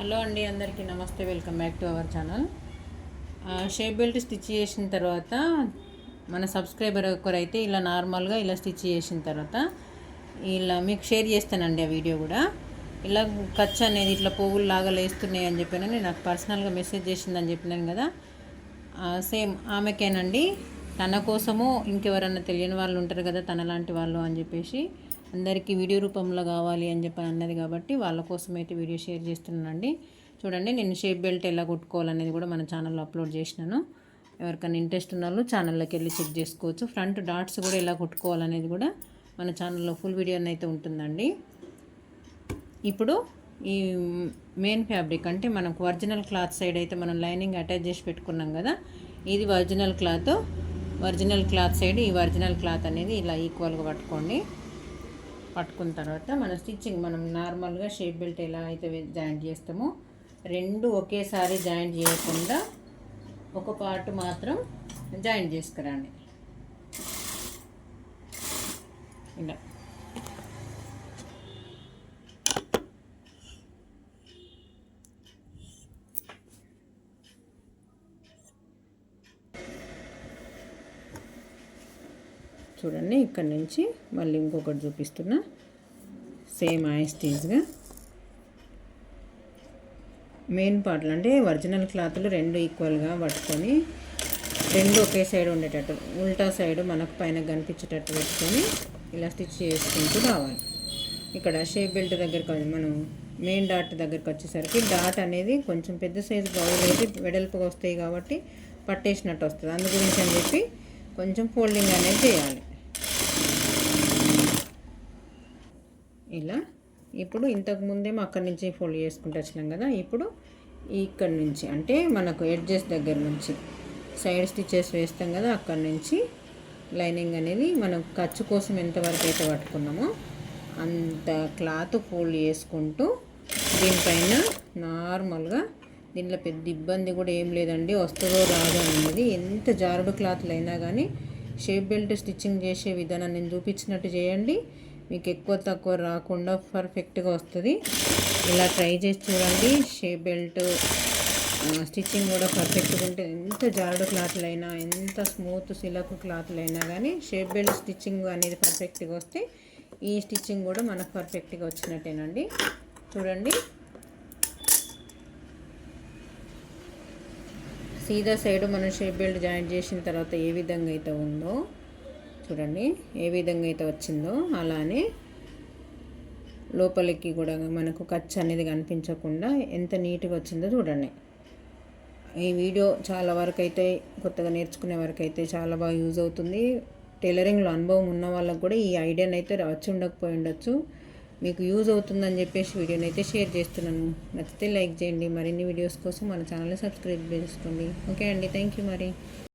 Hello అండి అందరికీ నమస్తే. Welcome back to our channel. Shape belt stitch చేసిన తర్వాత మన సబ్స్క్రైబర్ ఒకరైతే ఇలా నార్మల్గా ఇలా స్టిచ్ చేసిన తర్వాత ఇలా మీకు షేర్ చేస్తానండి ఆ వీడియో కూడా. ఇలా ఖర్చు అనేది ఇట్లా పువ్వులు లాగా లేస్తున్నాయి అని చెప్పానని నాకు పర్సనల్గా మెసేజ్ చేసిందని చెప్పినాను కదా. సేమ్ ఆమెకేనండి. తన కోసము ఇంకెవరన్నా తెలియని వాళ్ళు ఉంటారు కదా తన లాంటి వాళ్ళు అని చెప్పేసి అందరికీ వీడియో రూపంలో కావాలి అని చెప్పి అన్నది కాబట్టి వాళ్ళ కోసం అయితే వీడియో షేర్ చేస్తున్నానండి. చూడండి నేను షేప్ బెల్ట్ ఎలా కొట్టుకోవాలనేది కూడా మన ఛానల్లో అప్లోడ్ చేసినాను. ఎవరికైనా ఇంట్రెస్ట్ ఉన్న వాళ్ళు ఛానల్లోకి వెళ్ళి చెక్ చేసుకోవచ్చు. ఫ్రంట్ డాట్స్ కూడా ఎలా కొట్టుకోవాలనేది కూడా మన ఛానల్లో ఫుల్ వీడియో అయితే ఉంటుందండి. ఇప్పుడు ఈ మెయిన్ ఫ్యాబ్రిక్ అంటే మనకు ఒరిజినల్ క్లాత్ సైడ్ అయితే మనం లైనింగ్ అటాచ్ చేసి పెట్టుకున్నాం కదా ఇది original cloth. Original cloth side ఈ ఒరిజినల్ క్లాత్ అనేది ఇలా ఈక్వల్గా పట్టుకోండి. పట్టుకున్న తర్వాత మన స్టిచ్చింగ్ మనం నార్మల్గా షేప్ బెల్ట్ ఎలా అయితే జాయింట్ చేస్తామో రెండు ఒకేసారి జాయింట్ చేయకుండా ఒక పార్ట్ మాత్రం జాయింట్ చేసుకురండి. ఇలా. చూడండి ఇక్కడ నుంచి మళ్ళీ ఇంకొకటి చూపిస్తున్నా. సేమ్ ఐస్టీజ్గా మెయిన్ పార్ట్లు అంటే ఒరిజినల్ క్లాత్లు రెండు ఈక్వల్గా పట్టుకొని రెండు ఒకే సైడ్ ఉండేటట్టు ఉల్టా సైడ్ మనకు పైన కనిపించేటట్టు పెట్టుకొని ఇలా స్టిచ్ చేసుకుంటూ రావాలి. ఇక్కడ షేప్ బెల్ట్ దగ్గరకు మనం మెయిన్ డాట్ దగ్గరకు వచ్చేసరికి డాట్ అనేది కొంచెం పెద్ద సైజు బౌల్ అయితే వెడల్పుగా వస్తాయి కాబట్టి పట్టేసినట్టు వస్తుంది. అందు గురించి అని చెప్పి కొంచెం ఫోల్డింగ్ అనేది చేయాలి. ఇలా. ఇప్పుడు ఇంతకు ముందేమో అక్కడి నుంచి ఫోల్డ్ చేసుకుంటూ వచ్చినాం కదా ఇప్పుడు ఇక్కడ నుంచి అంటే మనకు ఎడ్జెస్ దగ్గర నుంచి సైడ్ స్టిచెస్ వేస్తాం కదా అక్కడి నుంచి లైనింగ్ అనేది మనం ఖర్చు కోసం ఎంతవరకు అయితే పట్టుకున్నామో అంత క్లాత్ ఫోల్డ్ చేసుకుంటూ దీనిపైన నార్మల్గా దీంట్లో పెద్ద ఇబ్బంది కూడా ఏం లేదండి వస్తుందో రాదో అనేది ఎంత జారుడు క్లాత్లు అయినా కానీ షేప్ బెల్ట్ స్టిచ్చింగ్ చేసే విధానం నేను చూపించినట్టు చేయండి. మీకు ఎక్కువ తక్కువ రాకుండా పర్ఫెక్ట్గా వస్తుంది. ఇలా ట్రై చేసి చూడండి. షేప్ బెల్ట్ స్టిచ్చింగ్ కూడా పర్ఫెక్ట్గా ఉంటే ఎంత జారుడు క్లాత్లు అయినా ఎంత స్మూత్ సిలకు క్లాత్లు అయినా కానీ షేప్ బెల్ట్ స్టిచ్చింగ్ అనేది పర్ఫెక్ట్గా వస్తే ఈ స్టిచ్చింగ్ కూడా మనకు పర్ఫెక్ట్గా వచ్చినట్టేనండి. చూడండి. సీదా సైడ్ మనం షేప్ బెల్ట్ జాయింట్ చేసిన తర్వాత ఏ విధంగా అయితే ఉందో చూడండి ఏ విధంగా అయితే వచ్చిందో అలానే లోపలికి కూడా మనకు ఖర్చు అనేది కనిపించకుండా ఎంత నీట్గా వచ్చిందో చూడండి. ఈ వీడియో చాలా వరకు అయితే కొత్తగా నేర్చుకునే వరకు అయితే చాలా బాగా యూజ్ అవుతుంది. టైలరింగ్లో అనుభవం ఉన్న వాళ్ళకు కూడా ఈ ఐడియాని అయితే వచ్చి ఉండకపోయి ఉండొచ్చు. మీకు యూజ్ అవుతుందని చెప్పేసి వీడియోని అయితే షేర్ చేస్తున్నాను. నచ్చితే లైక్ చేయండి. మరిన్ని వీడియోస్ కోసం మన ఛానల్ని సబ్స్క్రైబ్ చేసుకోండి. ఓకే అండి. థ్యాంక్ యూ మరి.